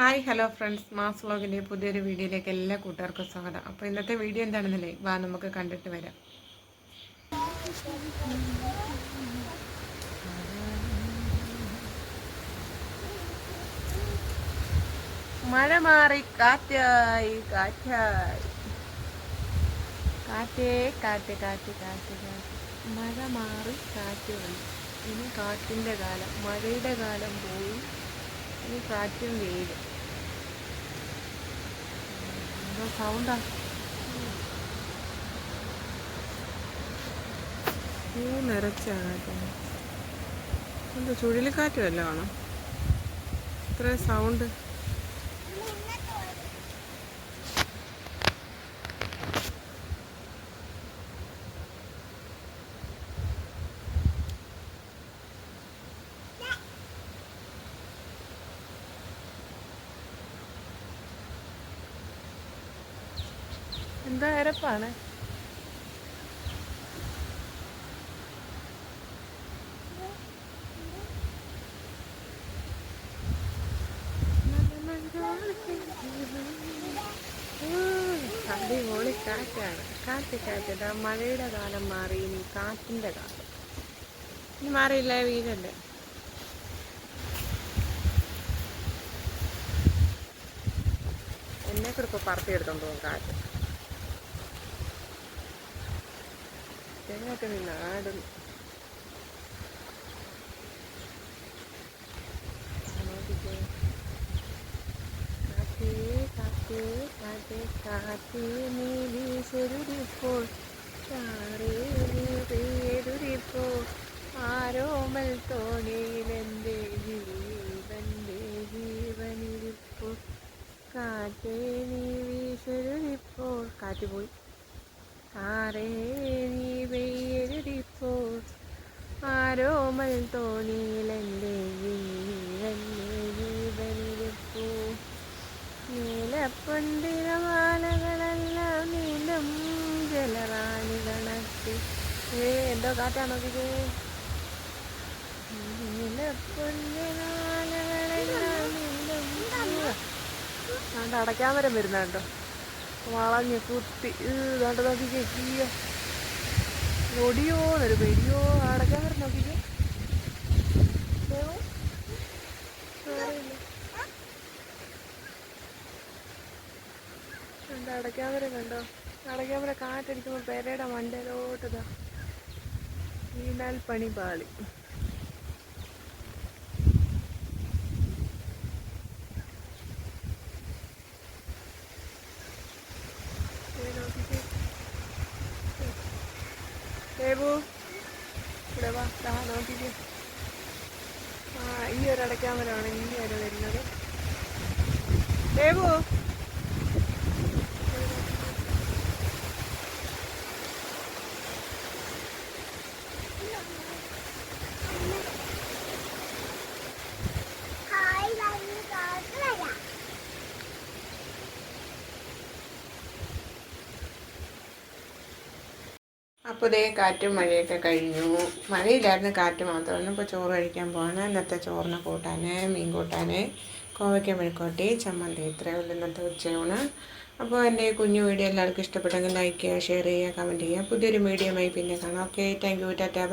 Hi hello friends. Mass വ്ളോഗിന്റെ പുതിയൊരു വീഡിയോയിലേക്ക് എല്ലാ കൂട്ടുകാർക്കും സ്വാഗതം. അപ്പോൾ ഇന്നത്തെ വീഡിയോ എന്താണെന്നല്ലേ? വാ നമുക്ക് കണ്ടിട്ട് വരാം. മഴ മാറി കാറ്റായി കാറ്റായി. കാറ്റേ കാറ്റ് കാറ്റ് കാറ്റ് കാറ്റ്. മഴ മാറി കാറ്റ് വന്നു. ഇനി കാറ്റിന്റെ കാലം മഴയുടെ കാലം പോയി ഇനി കാറ്റും വെയിലും. സൗണ്ടാ പൂ നിറച്ചാണ് എന്താ ചുഴലിക്കാറ്റ് വല്ലതും ആണോ? ഇത്ര സൗണ്ട് എന്താ അരപ്പാണ്? അടിപൊളി കാറ്റാണ്. കാറ്റ് കാറ്റ് ഇതാ മഴയുടെ കാലം മാറി ഇനി കാറ്റിന്റെ കാലം. ഇനി മാറിയില്ല വീടല്ലേ എന്നെ കൂടെ ഇപ്പോൾ പറത്തിയെടുത്തോണ്ട് പോകും കാറ്റ്. തേങ്ങയൊക്കെ നിന്ന് ആടുന്നു. കാറ്റേ, കാറ്റേ, കാറ്റേ, കാറ്റേ, നീ വീശരുതിപ്പോൾ. ചാറേ, നീ പെയ്തൊരിപ്പോൾ. ആരോമൽ തോണിയിലെന്റെ ജീവന്റെ ജീവനിരിപ്പോൾ കാറ്റേ നീ വീശരുതിപ്പോൾ കാറ്റ് ആരേ നീ പെയ്യരുതിപ്പോൾ ആരോമൽ ജീവനിരിപ്പൂ നീലപ്പൊന്തിരമാലകളെല്ലാം നീലം ജലറാണി കണക്കി ഏ എന്തോ കാറ്റാ നോക്കിക്കേ നീലപ്പൊന്തിരമാലകളെല്ലാം നീണ്ടും അടയ്ക്കാൻ വരം വരുന്നുണ്ടോ വളഞ്ഞ് കുത്തി. ഇതാണ്ട് നോക്കിക്കേ അയ്യോ. ഒടിയോ പേടിയോ അടക്കാൻ വരം നോക്കിക്കോ. എന്താ അടയ്ക്കാൻ വരം കണ്ടോ? അടയ്ക്കാൻ വരെ കാറ്റടിക്കുമ്പോൾ പെരയുടെ മണ്ടയിലോട്ടതാ വീണാൽ പണി പാളി ദേ നോക്കിക്കേ. ദേവു ഇവിടെ വാ ദാ ആ ഈ ഒരു അടയ്ക്കാമരമാണ് ഈ ഒരു വരുന്നത്. ദേവു? അപ്പോൾ ഇതേ കാറ്റും മഴയൊക്കെ കഴിഞ്ഞു. മഴയില്ലായിരുന്നു കാറ്റ് മാത്രമാണ് ഇപ്പോൾ ചോറ് കഴിക്കാൻ പോകണം ഇന്നത്തെ ചോറിന് കൂട്ടാൻ മീൻ കൂട്ടാൻ കോവയ്ക്ക മെഴുക്കോട്ടി ചമ്മന്തി. ഇത്രയേ ഉള്ളൂ ഇന്നത്തെ ഉച്ചയൂണ്. അപ്പോൾ എന്റെ കുഞ്ഞു വീഡിയോ എല്ലാവർക്കും ഇഷ്ടപ്പെട്ടെങ്കിൽ ലൈക്ക് ചെയ്യുക ഷെയർ ചെയ്യുക കമന്റ് ചെയ്യുക. പുതിയൊരു മീഡിയമായി പിന്നെ കാണാം. Okay thank you Tata